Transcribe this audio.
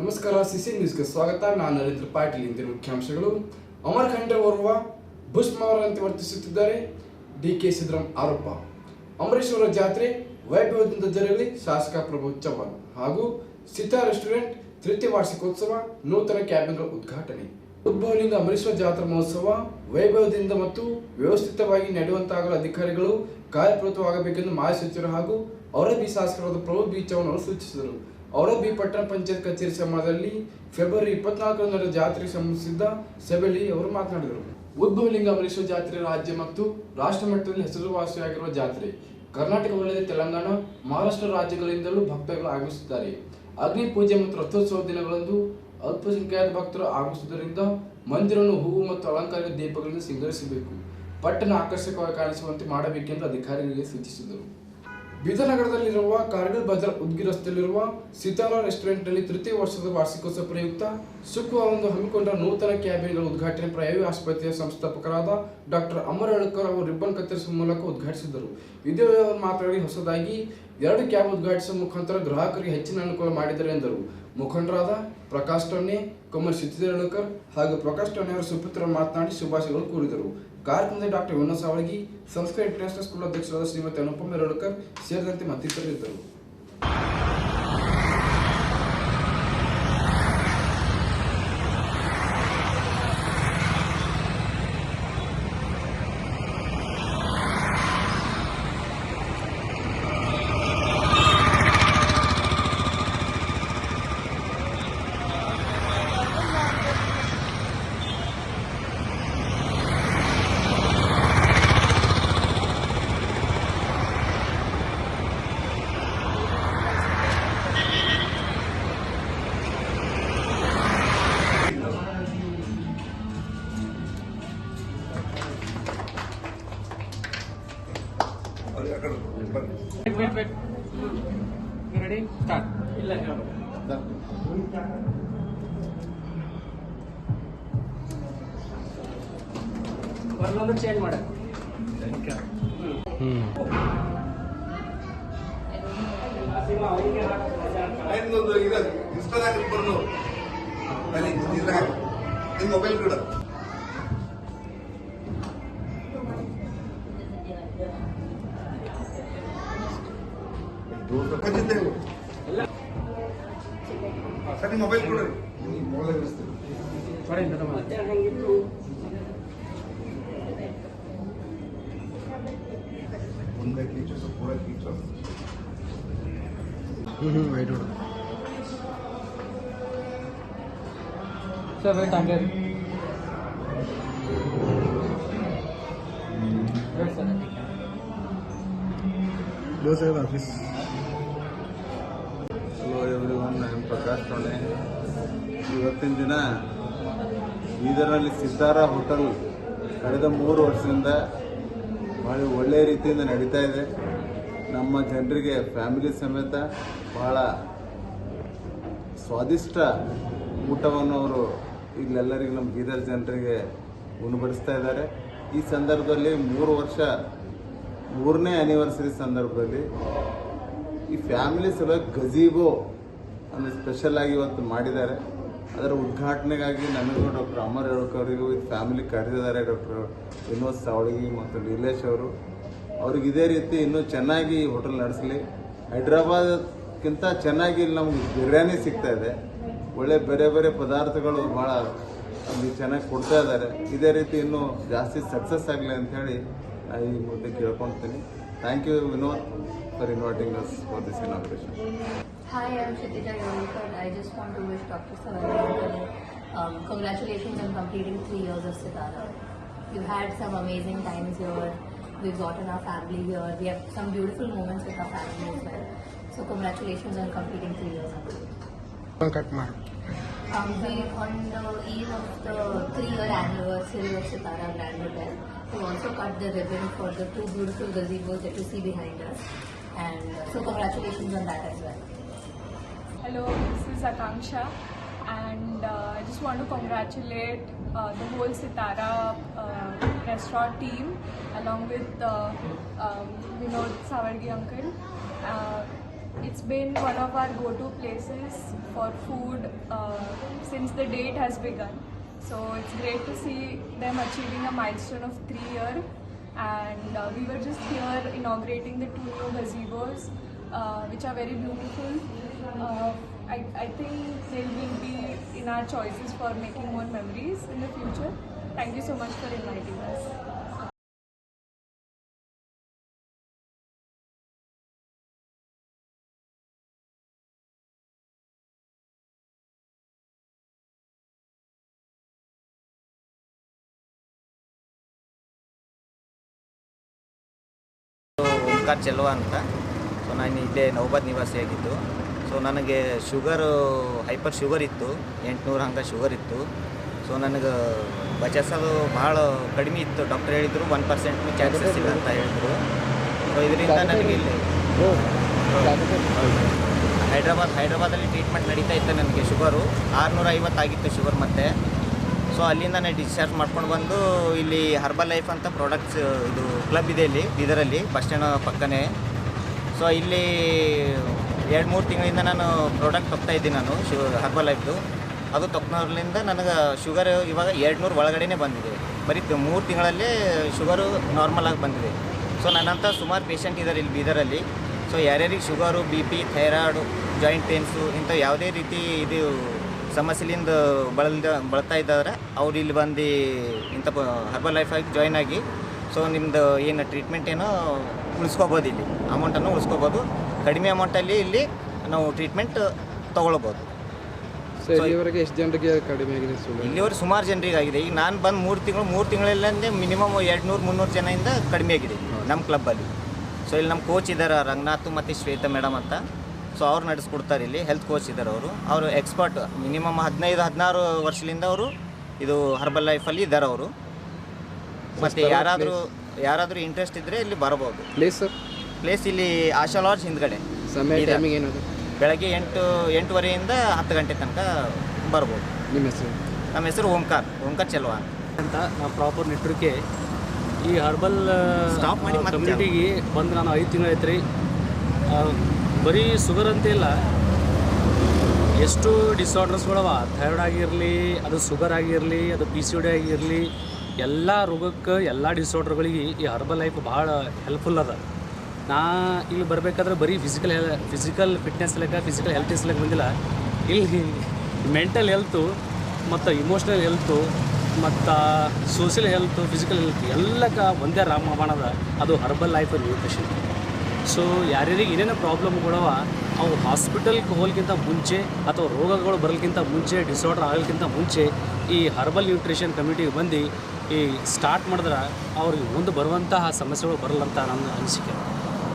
ನಮಸ್ಕಾರ, ಸಿಸಿ ನ್ಯೂಸ್ಗೆ ಸ್ವಾಗತ. ನಾನು ನರೇಂದ್ರ ಪಾಟೀಲ್. ಇಂದಿನ ಮುಖ್ಯಾಂಶಗಳು. ಅಮರ್ ಖಂಡ್ರೆ ಓರ್ವ ಬುಷ್ ಮಾವರಂತೆ ವರ್ತಿಸುತ್ತಿದ್ದಾರೆ. ಡಿ ಕೆ ಸಿದ್ದರಾಮ್ ಆರೋಪ. ಅಮರೇಶ್ವರ ಜಾತ್ರೆ ವೈಭವದಿಂದ ಜರಗಲಿ ಶಾಸಕ ಪ್ರಭು ಚವ್ಹಾಣ್. ಹಾಗೂ ಸಿತಾ ರೆಸ್ಟೋರೆಂಟ್ ತೃತೀಯ ವಾರ್ಷಿಕೋತ್ಸವ ನೂತನ ಕ್ಯಾಬಿನ್ಗಳ ಉದ್ಘಾಟನೆ. ಉದ್ಭವನಿಂದ ಅಮರೇಶ್ವರ ಜಾತ್ರಾ ಮಹೋತ್ಸವ ವೈಭವದಿಂದ ಮತ್ತು ವ್ಯವಸ್ಥಿತವಾಗಿ ನಡೆಯುವಂತಾಗಲು ಅಧಿಕಾರಿಗಳು ಕಾರ್ಯಪ್ರವೃತ್ತವಾಗಬೇಕೆಂದು ಮಾಜಿ ಸಚಿವರು ಹಾಗೂ ಅವರ ಬಿ ಶಾಸಕರಾದ ಪ್ರಭು ಬಿ ಚವ್ಹಾಣ್ ಅವರು ಸೂಚಿಸಿದರು. ಅವರ ಪಟ್ಟಣ ಪಂಚಾಯತ್ ಕಚೇರಿ ಸಮಯದಲ್ಲಿ ಫೆಬ್ರವರಿ ಇಪ್ಪತ್ನಾಲ್ಕರಂದು ಜಾತ್ರೆಗೆ ಸಂಬಂಧಿಸಿದ ಸಭೆಯಲ್ಲಿ ಅವರು ಮಾತನಾಡಿದರು. ಉದ್ಭವಲಿಂಗ ಅಂಬರೀಶ್ವರ ಜಾತ್ರೆ ರಾಜ್ಯ ಮತ್ತು ರಾಷ್ಟ್ರ ಮಟ್ಟದಲ್ಲಿ ಹೆಸರುವಾಸಿಯಾಗಿರುವ ಜಾತ್ರೆ. ಕರ್ನಾಟಕವಲ್ಲದೆ ತೆಲಂಗಾಣ, ಮಹಾರಾಷ್ಟ್ರ ರಾಜ್ಯಗಳಿಂದಲೂ ಭಕ್ತರು ಆಗಮಿಸುತ್ತಾರೆ. ಅಗ್ನಿ ಪೂಜೆ ಮತ್ತು ರಥೋತ್ಸವ ದಿನಗಳಂದು ಅಲ್ಪಸಂಖ್ಯಾತ ಭಕ್ತರು ಆಗಮಿಸುವುದರಿಂದ ಮಂದಿರವನ್ನು ಹೂವು ಮತ್ತು ಅಲಂಕಾರಿಕ ದೀಪಗಳಿಂದ ಸಿಂಗರಿಸಬೇಕು. ಪಟ್ಟಣ ಆಕರ್ಷಕವಾಗಿ ಕಾಣಿಸುವಂತೆ ಮಾಡಬೇಕೆಂದು ಅಧಿಕಾರಿಗಳಿಗೆ ಸೂಚಿಸಿದರು. ಬೀದರ್ನಗರದಲ್ಲಿರುವ ಕಾರ್ಗಿಲ್ ಬಜಾರ್ ಉದ್ಗಿ ರಸ್ತೆಯಲ್ಲಿರುವ ರೆಸ್ಟೋರೆಂಟ್ ರೆಸ್ಟೋರೆಂಟ್ನಲ್ಲಿ ತೃತೀಯ ವರ್ಷದ ವಾರ್ಷಿಕೋತ್ಸವ ಪ್ರಯುಕ್ತ ಶುಕ್ರವಾರದಂದು ಹಮ್ಮಿಕೊಂಡ ನೂತನ ಕ್ಯಾಬಿನ್ಗಳ ಉದ್ಘಾಟನೆ ಪ್ರಯಾವಿ ಆಸ್ಪತ್ರೆಯ ಸಂಸ್ಥಾಪಕರಾದ ಡಾಕ್ಟರ್ ಅಮರ್ ಅಳ್ಕರ್ ಅವರು ರಿಬ್ಬನ್ ಕತ್ತರಿಸುವ ಮೂಲಕ ಉದ್ಘಾಟಿಸಿದರು. ಇದೇ ಮಾತನಾಡಿ ಹೊಸದಾಗಿ ಎರಡು ಕ್ಯಾಬ್ ಉದ್ಘಾಟಿಸುವ ಮುಖಾಂತರ ಗ್ರಾಹಕರಿಗೆ ಹೆಚ್ಚಿನ ಅನುಕೂಲ ಮಾಡಿದ್ದಾರೆ ಎಂದರು. ಮುಖಂಡರಾದ ಪ್ರಕಾಶ್ ಟೊನ್ನೆ ಕೊಮ್ಮರ್ ಸಿದ್ದೇಳಕರ್ ಹಾಗೂ ಪ್ರಕಾಶ್ ಠಾಣೆಯವರ ಸುಪುತ್ರ ಮಾತನಾಡಿ ಶುಭಾಶಯಗಳು ಕೋರಿದರು. ಕಾರ್ಯಕ್ರಮದಲ್ಲಿ doctor Vinod Savalagi, Sanskrit international school ಅಧ್ಯಕ್ಷರಾದ ಶ್ರೀಮತಿ ಅನುಪಮ ಎರಳಕರ್ ಸೇರಿದಂತೆ ಮತ್ತಿತರರಿದ್ದರು. ಚೇಂಜ್ ಮಾಡ ಇದು ಇನ್ಸ್ಟಾದಾಗ ಬರ್ನು ಅಲ್ಲಿ ಇದ್ರಾಗ ನಿಮ್ಮ ಮೊಬೈಲ್ ಕೂಡ ಸರ್ ನಿಮ್ಮ ಮೊಬೈಲ್ ಕೊಡ್ರಿ ಮೊಬೈಲ್ ಒಂದೇ ಟೀಚರ್ಸ್ ಪೂರ ಟೀಚರ್ಸ್ ಸರ್ ವೇಟ್ ಹಂಗೆ ವೇಟ್ ಸರ್ ಹಲೋ ಇವತ್ತಿನ ದಿನ ಬೀದರ್ನಲ್ಲಿ ಸಿದ್ಧಾರ ಹೋಟೆಲ್ ಕಳೆದ ಮೂರು ವರ್ಷದಿಂದ ಭಾಳ ಒಳ್ಳೆಯ ರೀತಿಯಿಂದ ನಡೀತಾ ಇದೆ. ನಮ್ಮ ಜನರಿಗೆ, ಫ್ಯಾಮಿಲಿ ಸಮೇತ ಭಾಳ ಸ್ವಾದಿಷ್ಟ ಊಟವನ್ನು ಅವರು ಇಲ್ಲೆಲ್ಲರಿಗೂ ನಮ್ಮ ಬೀದರ್ ಜನರಿಗೆ ಉಣಬಡಿಸ್ತಾ ಇದ್ದಾರೆ. ಈ ಸಂದರ್ಭದಲ್ಲಿ ಮೂರು ವರ್ಷ, ಮೂರನೇ ಆ್ಯನಿವರ್ಸರಿ ಸಂದರ್ಭದಲ್ಲಿ ಈ ಫ್ಯಾಮಿಲಿ ಸಲುವಾಗಿ ಗಜೀಬೋ ಅನ್ನೋ ಸ್ಪೆಷಲ್ ಆಗಿ ಇವತ್ತು ಮಾಡಿದ್ದಾರೆ. ಅದರ ಉದ್ಘಾಟನೆಗಾಗಿ ನನಗೂ ಡಾಕ್ಟರ್ ಅಮರ್ ಅವರಿಗೂ ಫ್ಯಾಮಿಲಿ ಕರೆದಿದ್ದಾರೆ ಡಾಕ್ಟರ್ ವಿನೋದ್ ಸಾವಳಿಗಿ ಮತ್ತು ನೀಲೇಶ್ ಅವರು. ಅವ್ರಿಗೆ ಇದೇ ರೀತಿ ಇನ್ನೂ ಚೆನ್ನಾಗಿ ಹೋಟೆಲ್ ನಡೆಸಲಿ. ಹೈದ್ರಾಬಾದ್ಕಿಂತ ಚೆನ್ನಾಗಿ ಇಲ್ಲಿ ನಮ್ಗೆ ಬಿರಿಯಾನಿ ಸಿಗ್ತಾ ಇದೆ. ಒಳ್ಳೆ ಬೇರೆ ಬೇರೆ ಪದಾರ್ಥಗಳು ಭಾಳ ಅಲ್ಲಿ ಚೆನ್ನಾಗಿ ಕೊಡ್ತಾ ಇದ್ದಾರೆ. ಇದೇ ರೀತಿ ಇನ್ನೂ ಜಾಸ್ತಿ ಸಕ್ಸಸ್ ಆಗಲಿ ಅಂಥೇಳಿ ನಾನು ಈ ಮುದ್ದೆ ಕೇಳ್ಕೊತೀನಿ. Thank you Vinod for inviting us for this inauguration Hi, I'm Kshitija Yolkar. I just want to wish Dr. Savarkar um, congratulations on completing three years of Sitara. You've had some amazing times here. We've gotten our family here. We have some beautiful moments with our family as well. So congratulations on completing three years. Um, we on the eve of the three-year anniversary of Sitara Grand Hotel, we also cut the ribbon for the two beautiful gazebos that you see behind us. And uh, so congratulations on that as well. Hello, this is Akanksha, and uh, I just want to congratulate uh, the whole Sitara uh, restaurant team along with uh, um, Vinod Savargi uncle. Uh, it's been one of our go-to places for food uh, since the date has begun. So it's great to see them achieving a milestone of three years. And uh, we were just here inaugurating the two new gazebos, uh, which are very beautiful. Uh, I, I think they will be in our choices for making more memories in the future. Thank you so much for inviting us. Omkar Chelva ಅಂತ so ನಾನು ಇಲ್ಲೇ ನೌಬಾದ್ ನಿವಾಸಿಯಾಗಿದ್ದು so ನನಗೆ sugar hyper sugar ಇತ್ತು. ಎಂಟುನೂರು ಹಂಗೆ sugar ಇತ್ತು. So ನನಗೆ ಬಚಾಸೋದು ಭಾಳ ಕಡಿಮೆ ಇತ್ತು. ಡಾಕ್ಟರ್ ಹೇಳಿದರು ಒನ್ ಪರ್ಸೆಂಟ್ ಚಾನ್ಸಸ್ ಇಲ್ಲ ಅಂತ ಹೇಳಿದರು. ಸೊ ಇದರಿಂದ ನನಗೆ ಇಲ್ಲಿ ಹೈದ್ರಾಬಾದ್ ಹೈದ್ರಾಬಾದಲ್ಲಿ ಟ್ರೀಟ್ಮೆಂಟ್ ನಡೀತಾ ಇತ್ತು ನನಗೆ ಶುಗರು ಆರುನೂರ ಐವತ್ತಾಗಿತ್ತು ಶುಗರ್ ಮತ್ತೆ. ಸೊ ಅಲ್ಲಿಂದ ನಾನು ಡಿಸ್ಚಾರ್ಜ್ ಮಾಡ್ಕೊಂಡು ಬಂದು ಇಲ್ಲಿ ಹರ್ಬಲ್ ಲೈಫ್ ಅಂತ ಪ್ರಾಡಕ್ಟ್ಸ್ ಇದು ಕ್ಲಬ್ ಇದೆ ಇಲ್ಲಿ ಬೀದರಲ್ಲಿ ಬಸ್ ಸ್ಟ್ಯಾಂಡ್ ಪಕ್ಕನೇ. ಸೊ ಇಲ್ಲಿ ಎರಡು ಮೂರು ತಿಂಗಳಿಂದ ನಾನು ಪ್ರಾಡಕ್ಟ್ ತೊಗ್ತಾ ಇದ್ದೀನಿ ನಾನು, ಶು ಹರ್ಬಲ್ ಲೈಫ್ದು ಅದು ತೊಗೊಂಡ್ರಿಂದ ನನಗೆ ಶುಗರ್ ಇವಾಗ ಎರಡು ನೂರು ಒಳಗಡೆನೇ ಬಂದಿದೆ. ಬರೀ ಮೂರು ತಿಂಗಳಲ್ಲಿ ಶುಗರು ನಾರ್ಮಲ್ ಆಗಿ ಬಂದಿದೆ. ಸೊ ನನ್ನಂಥ ಸುಮಾರು ಪೇಷಂಟ್ ಇದ್ದಾರೆ ಇಲ್ಲಿ ಬೀದರಲ್ಲಿ. ಸೊ ಯಾರ್ಯಾರಿಗೆ sugar B P thyroid joint pains ಇಂಥ ಯಾವುದೇ ರೀತಿ ಇದು ಸಮಸ್ಯೆಲಿಂದ ಬಳಲ್ದ, ಬಳಲ್ತಾ ಇದ್ದಾರೆ ಅವ್ರು ಇಲ್ಲಿ ಬಂದು ಇಂಥ ಹರ್ಬಲ್ ಲೈಫಾಗಿ ಜಾಯ್ನ್ ಆಗಿ ಸೊ ನಿಮ್ಮದು ಏನು ಟ್ರೀಟ್ಮೆಂಟ್ ಏನೋ ಉಳಿಸ್ಕೋಬೋದು ಇಲ್ಲಿ. ಅಮೌಂಟನ್ನು ಉಳಿಸ್ಕೋಬೋದು. ಕಡಿಮೆ ಅಮೌಂಟಲ್ಲಿ ಇಲ್ಲಿ ನಾವು ಟ್ರೀಟ್ಮೆಂಟ್ ತಗೊಳ್ಬೋದು. ಸೊ ಇಲ್ಲಿವರೆಗೆ ಎಷ್ಟು ಜನರಿಗೆ ಕಡಿಮೆ ಆಗಿದೆ ಸುಳ್ಳು? ಇಲ್ಲಿವರೆಗೆ ಸುಮಾರು ಜನರಿಗೆ ಆಗಿದೆ. ಈಗ ನಾನು ಬಂದು ಮೂರು ತಿಂಗಳು ಮೂರು ತಿಂಗಳಲ್ಲೇ ಮಿನಿಮಮ್ ಎರಡು ನೂರು ಮುನ್ನೂರು ಜನದಿಂದ ಕಡಿಮೆ ಆಗಿದೆ ನಮ್ಮ ಕ್ಲಬ್ಬಲ್ಲಿ ಸೊ ಇಲ್ಲಿ ನಮ್ಮ ಕೋಚ್ ಇದ್ದಾರೆ ರಂಗನಾಥ್ ಮತ್ತು ಶ್ವೇತಾ ಮೇಡಮ್ ಅಂತ. ಸೊ ಅವ್ರು ನಡೆಸ್ಕೊಡ್ತಾರೆ ಇಲ್ಲಿ ಹೆಲ್ತ್ ಕೋಚ್ ಇದ್ದಾರೆ ಅವರು. ಅವರು ಎಕ್ಸ್ಪರ್ಟ್ ಮಿನಿಮಮ್ ಹದಿನೈದು ಹದಿನಾರು ವರ್ಷದಿಂದ ಅವರು ಇದು ಹರ್ಬಲ್ ಲೈಫಲ್ಲಿ ಇದ್ದಾರೆ ಅವರು. ಮತ್ತು ಯಾರಾದರೂ ಯಾರಾದರೂ ಇಂಟ್ರೆಸ್ಟ್ ಇದ್ದರೆ ಇಲ್ಲಿ ಬರಬಹುದು ಪ್ಲೀಸ್ ಸರ್ ಪ್ಲೇಸ್ ಇಲ್ಲಿ ಆಶಾ ಲಾಡ್ಜ್ ಹಿಂದ್ಗಡೆ. ಸಮಯ ಇದೆ. ಟೈಮಿಂಗ್ ಏನದು? ಬೆಳಗ್ಗೆ ಎಂಟು ಎಂಟುವರೆಯಿಂದ ಹತ್ತು ಗಂಟೆ ತನಕ ಬರ್ಬೋದು. ನಿಮ್ಮ ಹೆಸರು? ನಮ್ಮ ಹೆಸರು ಓಂಕಾರ್. ಓಂಕಾರ್ ಚೆಲ್ವಾ. ಅಂತ. ನಾವು ಪ್ರಾಪರ್ ನೆಟ್ವರ್ಕೆ ಈ ಹರ್ಬಲ್ ಸ್ಟಾಪ್ ಮಾಡಿ ಮತ್ತೆ ಕಮ್ಯುನಿಟಿಗೆ ಬಂದು ನಾನು ಐದು ತಿಂಗಳು ಐತ್ರಿ ಆ, ಬರೀ ಸುಗರ್ ಅಂತ ಇಲ್ಲ. ಎಷ್ಟು ಡಿಸಾರ್ಡರ್ಸ್ಗಳವ ಥೈರಾಯ್ಡ್ ಆಗಿರಲಿ ಅದು ಶುಗರ್ ಆಗಿರಲಿ ಅದು ಪಿ ಸಿ ಡಿ ಆಗಿರಲಿ ಎಲ್ಲ ರೋಗಕ್ಕೆ ಎಲ್ಲ ಡಿಸಾರ್ಡರ್ಗಳಿಗೆ ಈ ಹರ್ಬಲ್ ಲೈಫ್ ಭಾಳ ಹೆಲ್ಪ್ಫುಲ್ ಅದ. ನಾ ಇಲ್ಲಿ ಬರಬೇಕಾದ್ರೆ ಬರೀ ಫಿಸಿಕಲ್ ಹೆಲ್ ಫಿಸಿಕಲ್ ಫಿಟ್ನೆಸ್ ಲೆಕ್ಕ ಫಿಸಿಕಲ್ ಹೆಲ್ತ್ ಲೆಕ್ಕ ಬಂದಿಲ್ಲ. ಇಲ್ಲಿ ಮೆಂಟಲ್ ಹೆಲ್ತು ಮತ್ತು ಇಮೋಷ್ನಲ್ ಹೆಲ್ತು ಮತ್ತು ಸೋಷಿಯಲ್ ಹೆಲ್ತು ಫಿಸಿಕಲ್ ಹೆಲ್ತ್ ಎಲ್ಲಕ್ಕ ಒಂದೇ ರಾಮಬಾಣದ ಅದು. ಹರ್ಬಲ್ ಲೈಫ್ ನ್ಯೂಟ್ರಿಷನ್ ಸೊ ಯಾರ್ಯಾರಿಗೆ ಏನೇನೋ ಪ್ರಾಬ್ಲಮ್ಗಳವ ಅವು ಹಾಸ್ಪಿಟಲ್ಗೆ ಹೋಗ್ಲಿಕ್ಕಿಂತ ಮುಂಚೆ ಅಥವಾ ರೋಗಗಳು ಬರೋಕ್ಕಿಂತ ಮುಂಚೆ ಡಿಸಾರ್ಡರ್ ಆಗೋಕ್ಕಿಂತ ಮುಂಚೆ ಈ ಹರ್ಬಲ್ ನ್ಯೂಟ್ರಿಷನ್ ಕಮಿಟಿಗೆ ಬಂದು ಈ ಸ್ಟಾರ್ಟ್ ಮಾಡಿದ್ರೆ ಅವ್ರಿಗೆ ಮುಂದೆ ಬರುವಂತಹ ಸಮಸ್ಯೆಗಳು ಬರಲ್ಲ ಅಂತ ನನ್ನ ಅನಿಸಿಕೆ.